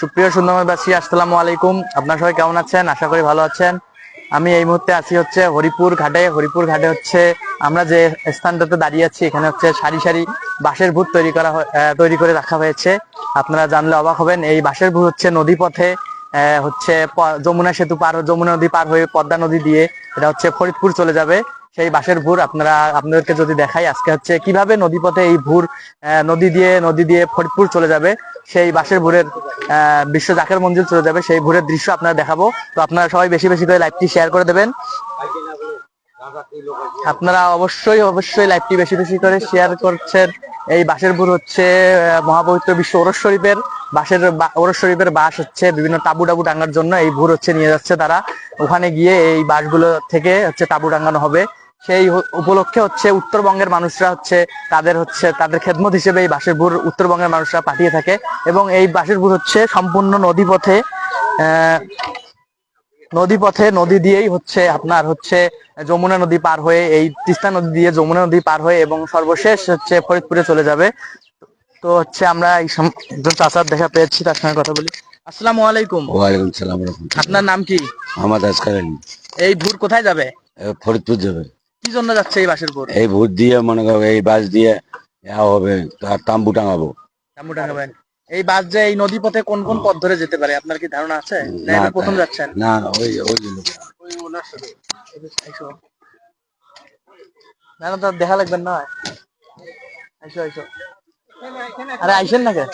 সুপ্রিয় সুন্দরবাসী আসসালামু আলাইকুম। আপনারা সবাই কেমন আছেন? আশা করি ভালো আছেন। আমি এই মুহূর্তে আছি হচ্ছে হরিপুর ঘাটে। হরিপুর ঘাটে হচ্ছে আমরা যে স্থানটাতে দাঁড়িয়ে আছি, এখানে হচ্ছে সারি সারি বাঁশের ভূত তৈরি করা তৈরি করে রাখা হয়েছে। আপনারা জানলে অবাক হবেন, এই বাঁশের ভূত হচ্ছে নদী পথে হচ্ছে যমুনা সেতু পার, যমুনা নদী পার হয়ে পদ্মা নদী দিয়ে, এটা হচ্ছে ফরিদপুর চলে যাবে। সেই বাঁশের ভুর আপনারা, আপনাদেরকে যদি দেখাই, আজকে হচ্ছে কীভাবে নদী পথে এই ভুর নদী দিয়ে নদী দিয়ে ফরিদপুর চলে যাবে, সেই বাঁশের ভুরের বিশ্ব জাকের মঞ্জিল চলে যাবে, সেই ভুরের দৃশ্য আপনারা দেখাবো। তো আপনারা সবাই বেশি বেশি করে লাইভটি শেয়ার করে দেবেন। আপনারা অবশ্যই অবশ্যই লাইভটি বেশি বেশি করে শেয়ার করছেন। এই বাঁশের ভুর হচ্ছে মহাপবিত্র বিশ্ব ওরস শরীফের বাঁশের ওরস শরীফের বাঁশ হচ্ছে, বিভিন্ন তাবু টাবু টাঙ্গার জন্য এই ভুর হচ্ছে নিয়ে যাচ্ছে তারা। ওখানে গিয়ে এই বাঁশগুলো থেকে হচ্ছে তাবু টাঙ্গানো হবে। সেই উপলক্ষে হচ্ছে উত্তরবঙ্গের মানুষরা হচ্ছে তাদের হচ্ছে তাদের খেদমত হিসেবে এই বাঁশের ভুর উত্তরবঙ্গের মানুষরা পাঠিয়ে থাকে এবং এই বাঁশের ভুর হচ্ছে সম্পূর্ণ নদী পথে আহ নদী দিয়েই হচ্ছে আপনার হচ্ছে যমুনা নদী পার হয়ে এই তিস্তা নদী দিয়ে যমুনা নদী পার হয়ে এবং সর্বশেষ হচ্ছে ফরিদপুরে চলে যাবে। তো হচ্ছে আমরা এই একজন চাচার দেখা পেয়েছি তার সঙ্গে কথা বলি। আসসালামু আলাইকুম। ওয়ালাইকুম সালাম আপনার নাম কি? আসকার এই ভুর কোথায় যাবে? ফরিদপুর যাবে। কি জন্য যাচ্ছে এই বাসের ভুর এই ভোট দিয়ে মনে করো এই বাস দিয়ে ইয়া হবে তাম্বু টাঙাবো। জাম্বু টাঙ্গাবেন এই বাস যে এই নদী পথে কোন কোন পথ ধরে যেতে পারে আপনার কি ধারণা আছে? না এবার প্রথম যাচ্ছেন। না না, ওই ওই। না না তার দেখা লাগবেন না। আইসো আইসো। আরে আইসেন না কে?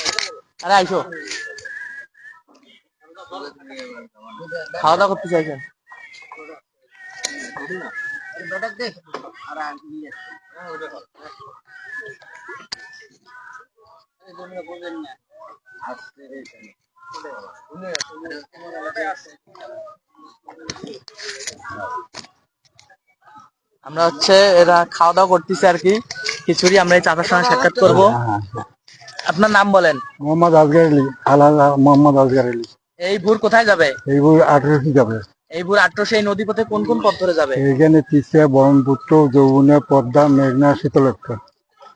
আরে আইসো। খাওয়া দাওয়া করতে চাইছেন? আমরা হচ্ছে এরা খাওয়া দাওয়া করতেছি আর কি। খিচুড়ি আমরা এই চাচার সঙ্গে সাক্ষাৎ করব। আপনার নাম বলেন। মোহাম্মদ আজগার আলী। আলাল মোহাম্মদ আজগার আলী। এই ভুর কোথায় যাবে? এই বই আঠারোশো যাবে। এই ভুর নদী পথে কোন কোন পথ ধরে যাবে? এখানে তিস্তা ব্রহ্মপুত্র যমুনা পদ্মা মেঘনা শীতলক্ষা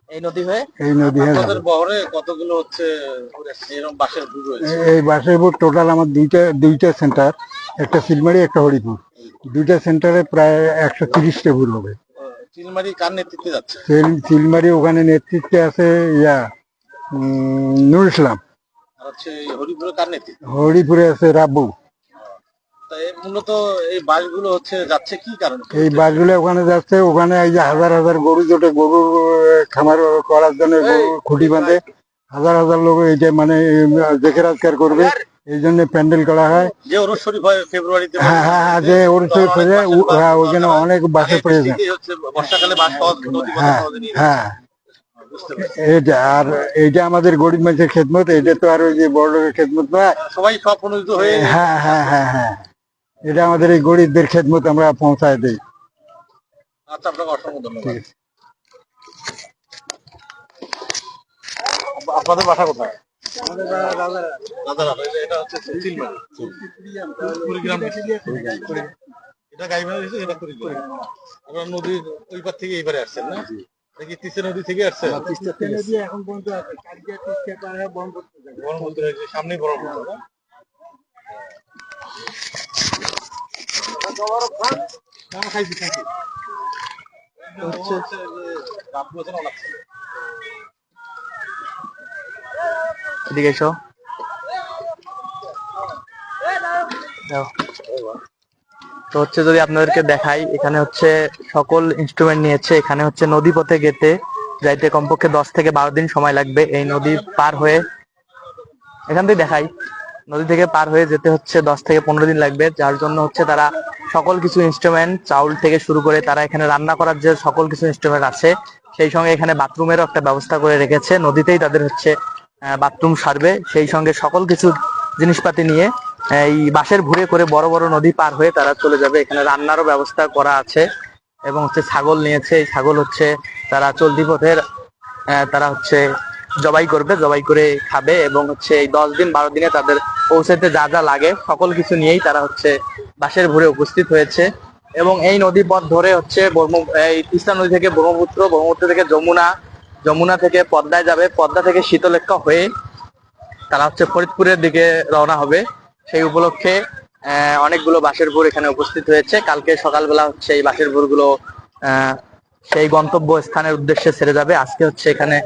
এই নদী হয়ে? এই নদী হয়ে। বহরে কতগুলো হচ্ছে এরকম বাসের ভূ রয়েছে? এই- বাসের বোট টোটাল আমার দুইটা দুইটা সেন্টার একটা সিলমারি একটা হরিপুর। দুইটা সেন্টারে প্রায় একশো তিরিশটা ভুল হবে। চিলমারি কার নেতৃত্বে যাচ্ছে? সিল- ওখানে নেতৃত্বে আছে ইয়া উম, নুর ইসলাম। আর হচ্ছে হরিপুরে কার নেতৃত্বে? হরিপুরে আছে রাব্বু। মূলত এই বাসগুলো হচ্ছে যাচ্ছে কি কারণে? এই বাসগুলো ওখানে যাচ্ছে ওখানে এই যে হাজার হাজার গরু জোটে গরুর খামার করার জন্য খুঁটি বাঁধে। হাজার হাজার লোক এই যে মানে দেখে রাজগার করবে। এই জন্য প্যান্ডেল করা হয়। যে ওরস শরীফ হয় ফেব্রুয়ারিতে হ্যাঁ হ্যাঁ হ্যাঁ যে ওর সে ফেলে উ- হ্যাঁ ওইখানে অনেক বর্ষাকালে বাস হ্যাঁ হ্যাঁ। এইটা আর এইটা আমাদের গরিব মানুষের খেদমত এটা তো আর ওই যে বড় লোকের খেদমত নয়। সবাই সব অনুযায়ী হয়ে হ্যাঁ হ্যাঁ হ্যাঁ হ্যাঁ। এটা আমাদের এই গরিবদের খেদমত আমরা পৌঁছায় দিই। আচ্ছা আপনাকে অসংখ্য ধন্যবাদ। আপনাদের বাসা কোথায়? এটা- হচ্ছে এটা। আপনারা নদীর ওই পার থেকে এই পারে আসছেন না? নাকি তিস্তা নদী থেকে আসছেন এখন পর্যন্ত আছে কালকে তিস্তা পার ব্রহ্মপুত্র ব্রহ্মপুত্র এই সামনেই ব্রহ্মপুত্র না? না, খাইছি, খাইছি। হচ্ছে যে রাব্বু আছেন, ওনার ছেলে। তো হচ্ছে যদি আপনাদেরকে দেখাই, এখানে হচ্ছে সকল ইনস্ট্রুমেন্ট নিয়েছে। এখানে হচ্ছে নদী পথে গেতে যাইতে কমপক্ষে দশ থেকে বারো দিন সময় লাগবে এই নদী পার হয়ে। এখান থেকে দেখাই। নদী থেকে পার হয়ে যেতে হচ্ছে দশ থেকে পনেরো দিন লাগবে, যার জন্য হচ্ছে তারা সকল কিছু ইনস্ট্রুমেন্ট চাউল থেকে শুরু করে তারা এখানে রান্না করার যে সকল কিছু ইনস্ট্রুমেন্ট আছে, সেই সঙ্গে এখানে বাথরুমেরও একটা ব্যবস্থা করে রেখেছে। নদীতেই তাদের হচ্ছে বাথরুম সারবে। সেই সঙ্গে সকল কিছু জিনিসপাতি নিয়ে এই বাঁশের ভুড়ে করে বড় বড় নদী পার হয়ে তারা চলে যাবে। এখানে রান্নারও ব্যবস্থা করা আছে এবং হচ্ছে ছাগল নিয়েছে। এই ছাগল হচ্ছে তারা চলতি পথের তারা হচ্ছে জবাই করবে, জবাই করে খাবে এবং হচ্ছে এই দশ দিন বারো দিনে তাদের পৌঁছাতে যা যা লাগে, সকল কিছু নিয়েই তারা হচ্ছে বাঁশের ভুড়ে উপস্থিত হয়েছে এবং এই নদী পথ ধরে হচ্ছে ব্রহ্ম, এই তিস্তা নদী থেকে ব্রহ্মপুত্র ব্রহ্মপুত্র থেকে যমুনা যমুনা থেকে পদ্মায় যাবে, পদ্মা থেকে শীতলেখা হয়ে তারা হচ্ছে ফরিদপুরের দিকে রওনা হবে। সেই উপলক্ষে অনেকগুলো বাসের ভোর এখানে উপস্থিত হয়েছে। কালকে সকালবেলা হচ্ছে এই বাসের ভোরগুলো সেই গন্তব্য স্থানের উদ্দেশ্যে ছেড়ে যাবে। আজকে হচ্ছে এখানে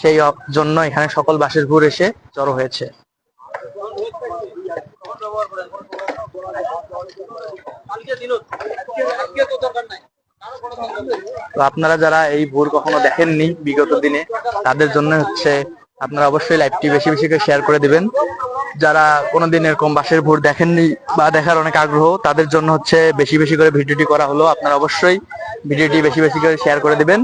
সেই জন্য এখানে সকল বাসের ভোর এসে জড়ো হয়েছে। তো আপনারা যারা এই ভোর কখনো দেখেননি বিগত দিনে, তাদের জন্য হচ্ছে আপনারা অবশ্যই লাইভটি বেশি বেশি করে শেয়ার করে দিবেন। যারা কোনোদিন এরকম বাসের ভোর দেখেননি বা দেখার অনেক আগ্রহ, তাদের জন্য হচ্ছে বেশি বেশি করে ভিডিওটি করা হলো। আপনারা অবশ্যই ভিডিওটি বেশি বেশি করে শেয়ার করে দিবেন।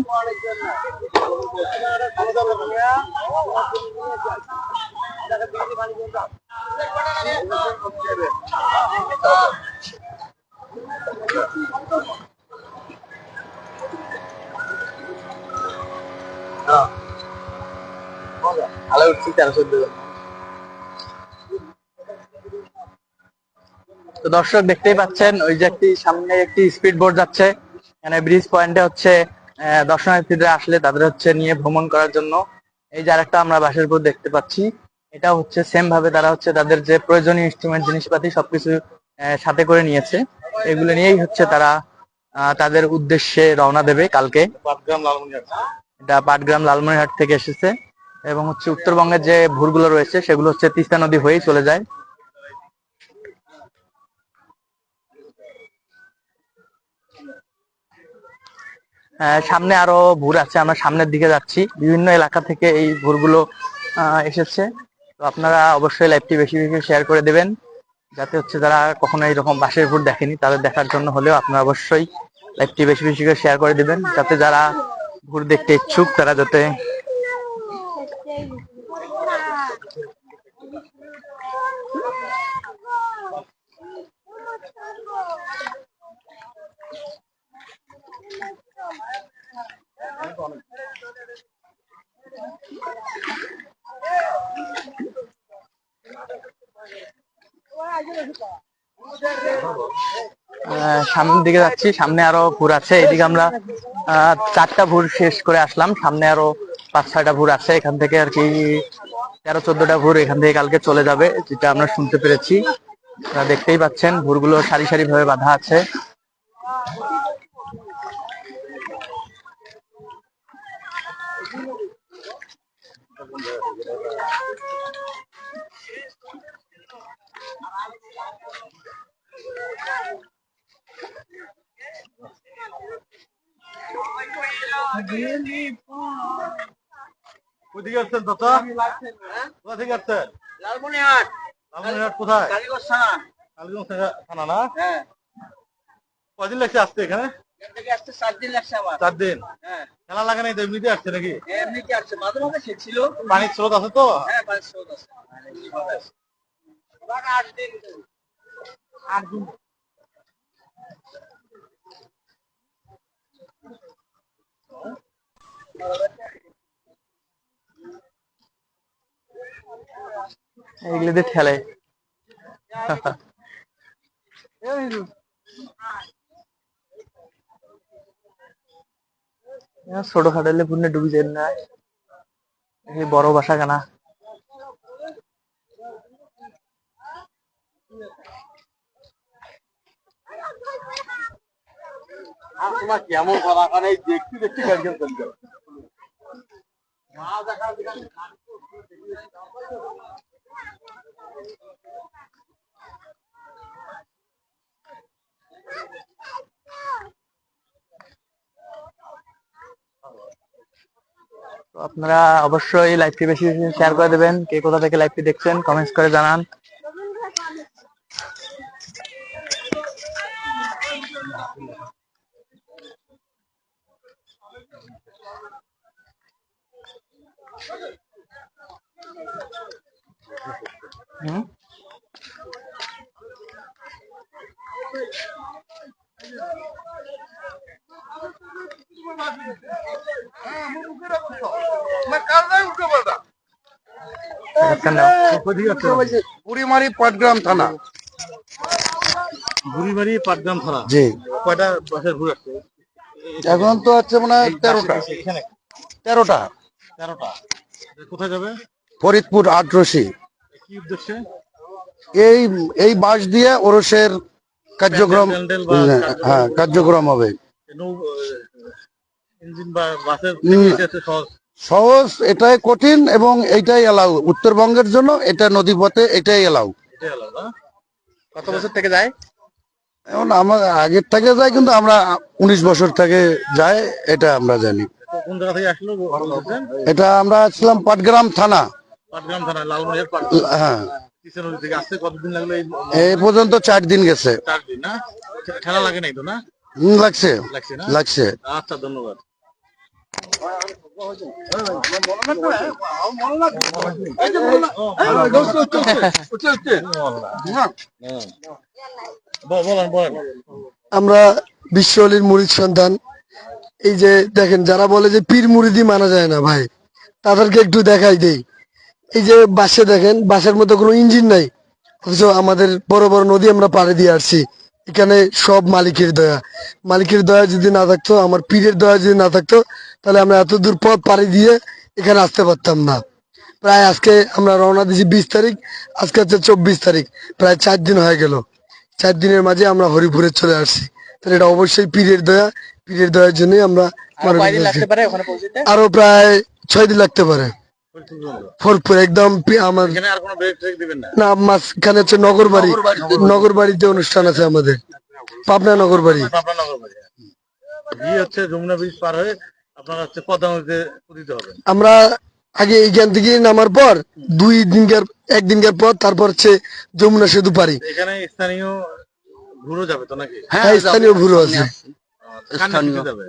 তো দর্শক দেখতেই পাচ্ছেন ওই যে একটি সামনে একটি স্পিড বোর্ড যাচ্ছে। এখানে ব্রিজ পয়েন্টে হচ্ছে আহ, দর্শনার্থীদের আসলে তাদের হচ্ছে নিয়ে ভ্রমণ করার জন্য। এই যে আরেকটা আমরা বাসের উপর দেখতে পাচ্ছি এটা হচ্ছে সেম ভাবে তারা হচ্ছে তাদের যে প্রয়োজনীয় ইনস্ট্রুমেন্ট জিনিসপাতি সবকিছু সাথে করে নিয়েছে। এগুলো নিয়েই হচ্ছে তারা আহ, তাদের উদ্দেশ্যে রওনা দেবে কালকে। এটা পাটগ্রাম লালমনিরহাট থেকে এসেছে এবং হচ্ছে উত্তরবঙ্গের যে ভুরগুলো রয়েছে সেগুলো হচ্ছে তিস্তা নদী হয়েই চলে যায়। সামনে আরও ভুর আছে আমরা সামনের দিকে যাচ্ছি। বিভিন্ন এলাকা থেকে এই ভুরগুলো আহ, এসেছে। তো আপনারা অবশ্যই লাইভটি বেশি বেশি শেয়ার করে দেবেন। যাতে হচ্ছে যারা কখনো এইরকম বাসের ভোট দেখেনি, তাদের দেখার জন্য হলেও আপনারা অবশ্যই লাইভটি বেশি বেশি করে শেয়ার করে দিবেন। যাতে যারা ভোট দেখতে ইচ্ছুক, তারা যাতে সামনের দিকে যাচ্ছি, সামনে আরও ভুর আছে, এদিকে আমরা চারটা ভুর শেষ করে আসলাম, সামনে আরও পাঁচ ছয়টা ভুর আছে, এখান থেকে আর কি তেরো, চোদ্দটা ভুর এখান থেকে কালকে চলে যাবে, যেটা আমরা শুনতে পেরেছি। দেখতেই পাচ্ছেন, ভুরগুলো সারি সারি ভাবে বাঁধা আছে। কোথেকে আসছেন দাদা কোথা থেকে আসছেন লালমনিরহাট। লালমনিরহাট কোথায়? কালীগঞ্জ থানা। কালীগঞ্জ থানা- থানা না? হ্যাঁ। কদিন লাগছে আসতে এখানে? চার দিন হ্যাঁ। খেলা লাগে নাই তো এমনিতে আসছে নাকি? এমনি কি আসছে। মাঝে মাঝে ছিল। পানির স্রোত আছে তো? হ্যাঁ পাঁচ স্রোত আছে। আট দিন। এগুলো দিয়ে ঠেলে ছোট খাটালে পুণ্যে ডুবি যায় না। এই বড় বাসা কেনা আর তোমার কেমন করা দেখতে দেখতে চলছে তো আপনারা অবশ্যই লাইভটি বেশি বেশি শেয়ার করে দেবেন। কে কোথা থেকে লাইভটি দেখছেন কমেন্টস করে জানান। বুড়িমারি পাটগ্রাম থানা বুড়িমারি পাটগ্রাম থানা জি। কয়টা বাসের ঘুরে এখন তো আছে মনে হয় তেরোটা। এখানে। তেরোটা। তেরোটা। কোথায় যাবে? ফরিদপুর আটরশি কি উদ্দেশ্যে? এই এই বাস দিয়ে ওরসের কার্যক্রম হ্যাঁ কার্যক্রম। হবে। সহজ। এটাই কঠিন এবং এটাই এলাও উত্তরবঙ্গের জন্য এটা নদীপথে এটাই না? কত বছর থেকে যায়? এখন আমার আগের থেকে যায় কিন্তু আমরা উনিশ বছর থেকে যায় এটা আমরা জানি। এটা আমরা ছিলাম পাটগ্রাম থানা। পাটগ্রাম থানা লালমনিরহাট হ্যাঁ। এই পর্যন্ত চার দিন গেছে। চার দিন না? ঠেলা লাগে নাই তো না? হুম, লাগছে। লাগছে লাগছে। আচ্ছা ধন্যবাদ। আমরা বিশ্ব অলির মুড়ির সন্তান। এই যে দেখেন, যারা বলে যে পীর মুড়িদি মানা যায় না ভাই, তাদেরকে একটু দেখাই দেই। এই যে বাসে দেখেন বাসের মতো কোনো ইঞ্জিন নাই, অথচ আমাদের বড় বড় নদী আমরা পাড়ে দিয়ে আসছি। এখানে সব মালিকের দয়া। মালিকের দয়া যদি না থাকতো, আমার পীরের দয়া যদি না থাকতো তাহলে আমরা এত দূর পথ পাড়ি দিয়ে এখানে আসতে পারতাম না। প্রায় আজকে আমরা রওনা দিয়েছি বিশ তারিখ আজকে হচ্ছে চব্বিশ তারিখ প্রায় চার দিন হয়ে গেল। চার দিনের মাঝে আমরা হরিপুরে চলে আসছি। তাহলে এটা অবশ্যই পীরের দয়া পীরের দয়ার জন্যই আমরা আর প্রায় ছয় দিন লাগতে পারে। একদম আমার এখানে আর কোনো ব্রেক ট্রেক দিবেন না? মাঝখানে হচ্ছে নগর বাড়ি নগর বাড়িতে অনুষ্ঠান আছে আমাদের। পাবনা নগর বাড়ি আপনার নগর বাড়ি হচ্ছে যমুনা ব্রিজ পার হয়ে আপনার হচ্ছে পদ্মা নদীতে উদিত হবে। আমরা আগে এইখান থেকে নামার পর দুই দিনকার একদিনকার পর তারপর হচ্ছে যমুনা সেতু পারি এখানে স্থানীয় ঘুরো যাবে তো নাকি? হ্যাঁ স্থানীয় ভুরো আছে। কার যাবে?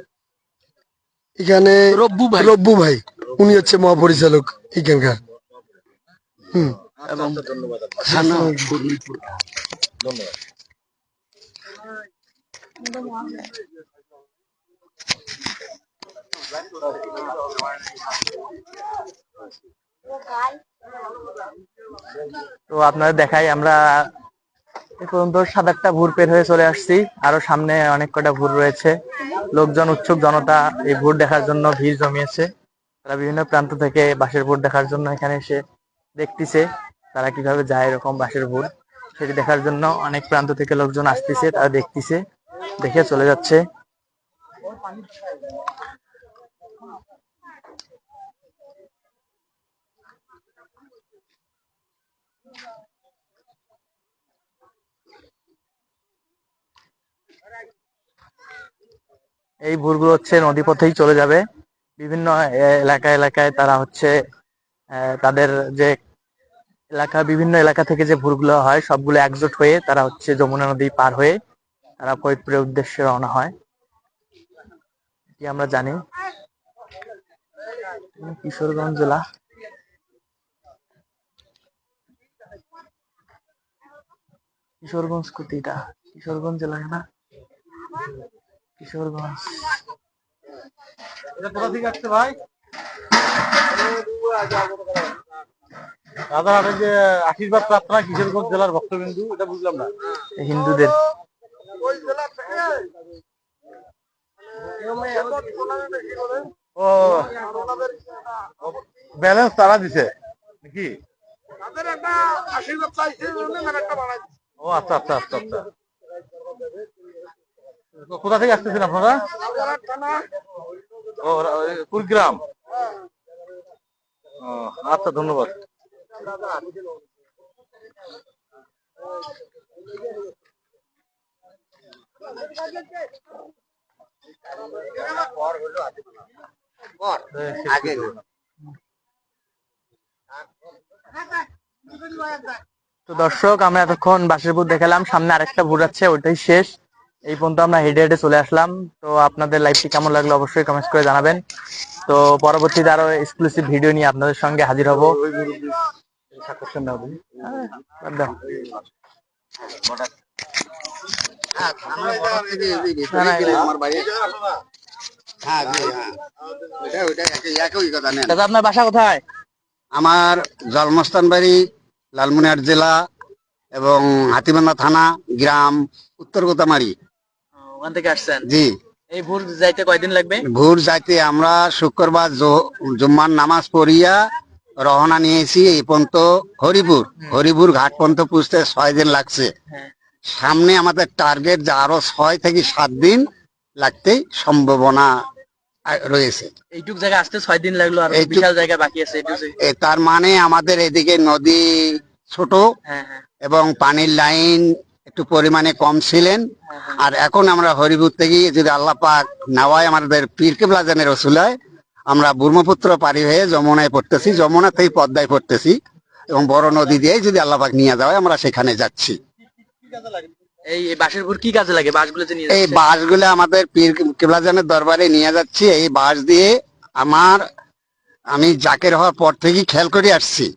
এখানে রব্বু ভাই। রব্বু ভাই। উনি হচ্ছে মহাপরিচালক এখানকার হুম। আচ্ছা, আচ্ছা, ধন্যবাদ ধন্যবাদ। তো আপনাদের দেখাই, আমরা এ পর্যন্ত সাত আটটা ভুর পের হয়ে চলে আসছি। আরও সামনে অনেক কটা ভুর রয়েছে। লোকজন, উৎসুক জনতা এই ভুর দেখার জন্য ভিড় জমিয়েছে। তারা বিভিন্ন প্রান্ত থেকে বাঁশের ভুর দেখার জন্য এখানে এসে দেখতেছে তারা কীভাবে যায় এরকম বাঁশের ভুর। সেটি দেখার জন্য অনেক প্রান্ত থেকে লোকজন আসতেছে, তারা দেখতেছে, দেখে চলে যাচ্ছে। এই ভুরগুলো হচ্ছে নদী পথেই চলে যাবে। বিভিন্ন এলাকা, এলাকায় তারা হচ্ছে তাদের যে এলাকা, বিভিন্ন এলাকা থেকে যে ভুরগুলো হয়, সবগুলো একজোট হয়ে তারা হচ্ছে যমুনা নদী পার হয়ে তারা ফরিদপুরের উদ্দেশ্যে রওনা হয়। এটি আমরা জানি। কিশোরগঞ্জ জেলা। কিশোরগঞ্জ কুতিটা কিশোরগঞ্জ জেলা না? কিশোরগঞ্জ। এটা কোথা থেকে আসছে ভাই? রাজারহাটের যে আশীর্বাদ প্রার্থনা কিশোরগঞ্জ জেলার ভক্তবিন্দু এটা বুঝলাম না। হিন্দুদের। ও। ব্যালেন্স তারা দিছে নাকি? ও আচ্ছা আচ্ছা আচ্ছা আচ্ছা। তো কোথা থেকে আসতেছেন আপনারা? ও কুড়িগ্রাম ও, আচ্ছা ধন্যবাদ। আগে তো দর্শক আমরা এতক্ষণ বাসের ভূত দেখালাম। সামনে আরেকটা ভূত আছে ওইটাই শেষ। এই পর্যন্ত আমরা হেডে হেডে চলে আসলাম। তো আপনাদের লাইভটি কেমন লাগল অবশ্যই কমেন্ট করে জানাবেন। তো পরবর্তীতে আরও এক্সক্লুসিভ ভিডিও নিয়ে আপনাদের সঙ্গে হাজির হব। দাও। আপনার বাসা কোথায়? আমার জন্মস্থান বাড়ি লালমনিরহাট জেলা এবং হাতিবান্ধা থানা গ্রাম উত্তর গোতামারি ওখান থেকে আসছেন? জি। এই ভুল যাইতে কয়দিন লাগবে? ভোর যাইতে আমরা শুক্রবার জুম্মার নামাজ পড়িয়া রওনা নিয়েছি এই পর্যন্ত হরিপুর। হরিপুর ঘাট পর্যন্ত পুষতে ছয় দিন লাগছে। হ্যাঁ। সামনে আমাদের টার্গেট যা আরও ছয় থেকে সাত দিন লাগতেই সম্ভাবনা রয়েছে। এইটুক জায়গা আসতে ছয় দিন লাগল আর বিশাল জায়গা বাকি আছে তার মানে আমাদের এদিকে নদী ছোট হ্যাঁ হ্যাঁ। এবং পানির লাইন একটু পরিমাণে কম ছিলেন। আর এখন আমরা হরিপুর থেকে যদি আল্লাহ পাক নেওয়ায় আমাদের পীর প্লাজানের রসুলায় আমরা ব্রহ্মপুত্র পারি হয়ে যমুনায় পড়তেছি যমুনা থেকে পদ্মায় পড়তেছি এবং বড় নদী দিয়ে যদি আল্লাহ পাক নিয়ে যাওয়ায় আমরা সেখানে যাচ্ছি। এই এই বাঁশের ভুর কি কাজে লাগে? বাঁশগুলো যে নিয়ে এই বাঁশগুলো আমাদের পীর কেবলাজানের দরবারে নিয়ে যাচ্ছি। এই বাঁশ দিয়ে আমার আমি জাকের হওয়ার পর থেকেই খেয়াল করে আসছি।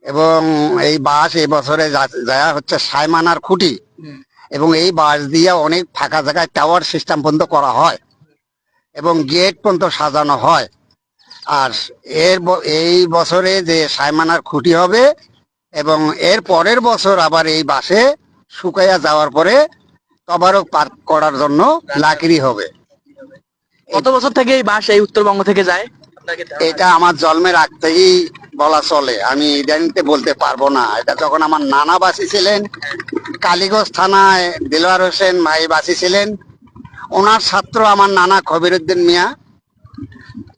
এবং এই বাঁশ এই বছরে যা- হচ্ছে সাইমানার খুঁটি। এবং এই বাঁশ দিয়ে অনেক ফাঁকা জায়গায় টাওয়ার সিস্টেম পর্যন্ত করা হয়। এবং গেট পর্যন্ত সাজানো হয়। আর এর ব- এই বছরে যে সাইমানার খুঁটি হবে এবং এর পরের বছর আবার এই বাসে শুকাইয়া যাওয়ার পরে তবারক পার্ক করার জন্য লাকড়ি হবে। কত বছর থেকে এই বাঁশ এই উত্তরবঙ্গ থেকে যায়? এটা আমার জন্মের আগ থেকেই বলা চলে। আমি ইদানিতে বলতে পারব না। এটা যখন আমার নানা বাসি ছিলেন কালীগঞ্জ থানায় দিলওয়ার হোসেন ভাই বাসি ছিলেন ওনার ছাত্র আমার নানা কবিরুদ্দিন মিয়া।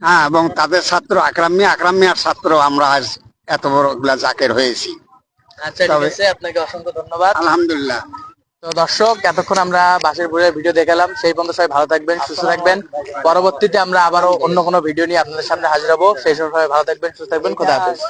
হ্যাঁ এবং তাদের ছাত্র আকরাম মিয়া। আকরাম মিয়ার ছাত্র আমরা আজ এত বড়গুলা জাকের হয়েছি। আচ্ছা ঠিক আছে আপনাকে অসংখ্য ধন্যবাদ। আলহামদুলিল্লাহ। তো দর্শক এতক্ষণ আমরা বাসের ভুলের ভিডিও দেখালাম। সেই পর্যন্ত সবাই ভালো থাকবেন সুস্থ থাকবেন। পরবর্তীতে আমরা আবারও অন্য কোনো ভিডিও নিয়ে আপনাদের সামনে হাজির হব। সেই সময় সবাই ভালো থাকবেন সুস্থ থাকবেন। খোদা হাফেজ।